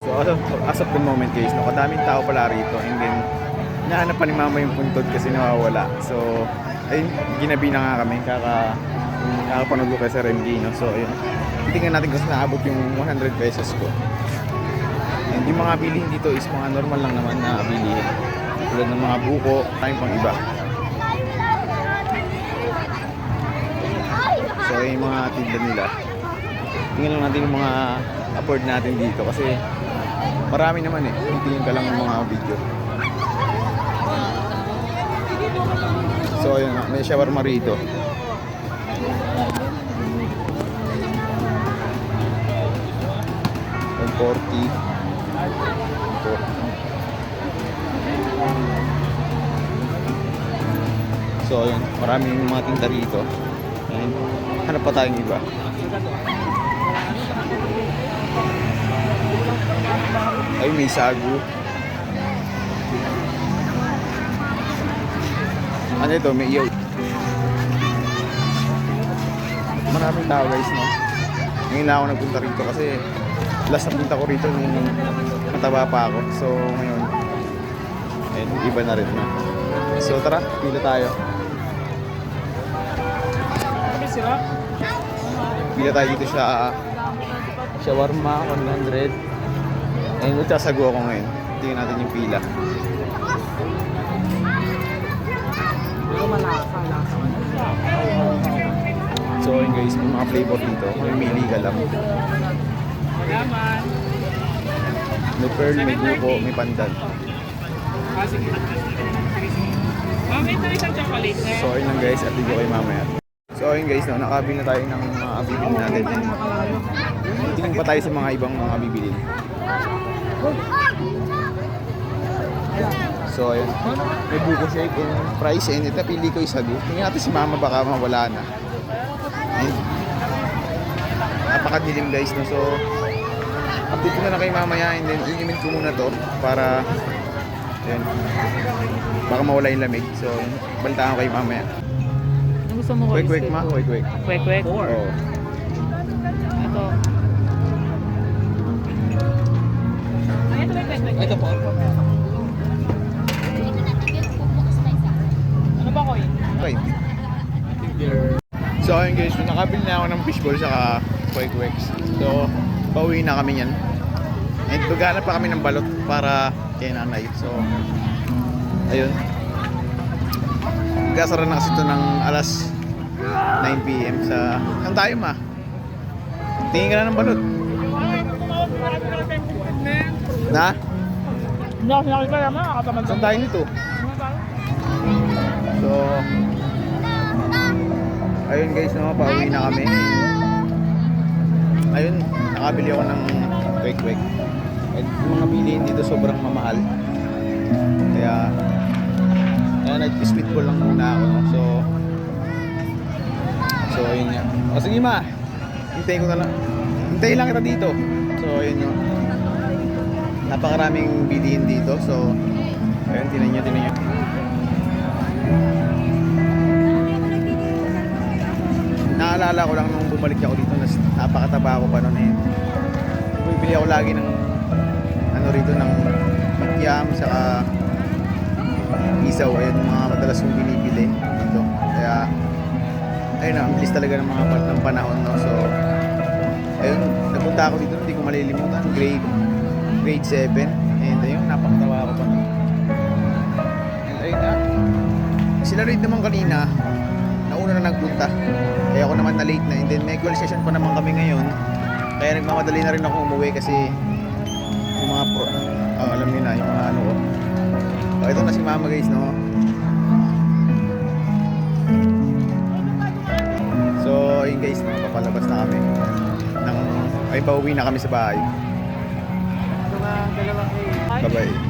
So as of, as of the moment guys, no, kadaming tao pala rito and then nahanap pa ni mama yung puntod kasi nawawala. So ayun, ginabi na nga kami kaka nakapanood ko kay Sir MG, no? So ayun, titingnan natin saan naabot yung 100 pesos ko. And yung mga bilihin dito is mga normal lang naman na bilihin. Tulad ng mga buko, tayong pang iba. So yung mga tinda nila. Tingnan lang natin yung mga afford natin dito kasi marami naman eh. Tingin ka lang yung mga video. So ayun may shawarma rito. One forty. So ayun, maraming mga tinda rito. And hanap pa tayong iba. Ay, may sagu. Ano ito? May iyaw. Maraming tao guys, no? Ngayon lang ako nagpunta rito kasi last na punta ko rito nung mataba pa ako. So, ngayon, ayun, iba na rin na. So, tara, pila tayo. Pila tayo dito sa shawarma, 100. Ayun, magsasago ako ngayon. Tingnan natin yung pila. So, ayun guys, may mga flavor dito. Mamimili ka lang. May pearl, may buko, may pandan. Ah, na. So, ayun lang guys, at video kay mamaya. So, ayun guys, no, nakabili na tayo ng mga bibili natin. Tingin pa tayo sa mga ibang mga bibili. So, ayun. May buko shake and price and ito, pili ko isago. Tingnan natin si mama baka mawala na. Ayun. Napakadilim guys, no? So, update ko na lang kay mamaya and then inumin ko muna to para ayun, baka mawala yung lamig. So, yun. balitaan ko kay mamaya. Ano gusto mo ko? Quick, quick, ma. Quick, quick. Quick, quick. Oo. Ito. Ito, quick. Ito po. Ano ba ko? Okay. So ayun guys, nakabili na ako ng fishball saka quick quicks. So, pauwi na kami yan. And maghanap pa kami ng balot para kay nanay. So, ayun. Magkasara na kasi ito ng alas 9pm sa... Saan tayo ma? Tingin ka na ng balot. Na? Hindi ako sinakit ka naman, nakakatamad Saan tayo nito? So, ayun guys, no, pauwi na kami. Ayun, nakabili ako ng quick. At yung mga bilihin dito sobrang mamahal. Kaya, kaya nag-speedball lang muna ako. No? So, so ayun nga. O sige ma, hintayin ko na lang. Hintayin lang kita dito. So ayun yun. Napakaraming bilihin dito. So, ayun, tinan nyo, tinan nyo. Naalala ko lang nung bumalik ako dito, nas, napakataba ako pa noon eh. Bumibili ako lagi ng ano rito ng yam saka isaw ayun mga madalas kong binibili dito. Kaya ayun na, ang bilis talaga ng mga part ng panahon no. So ayun, nagpunta ako dito, hindi ko malilimutan, grade grade 7 and ayun, napakatawa ako pa. And ayun na, sila rin naman kanina, nauna na nagpunta. Kaya ako naman na late na. And then may equal session pa naman kami ngayon. Kaya nagmamadali na rin ako umuwi kasi yung mga pro, ah, alam niyo na, yung mga ano ko. Oh, ito na si mama guys, no? So, ayun guys, no, papalabas na kami. Nang, ay, pauwi na kami sa bahay. Bye-bye.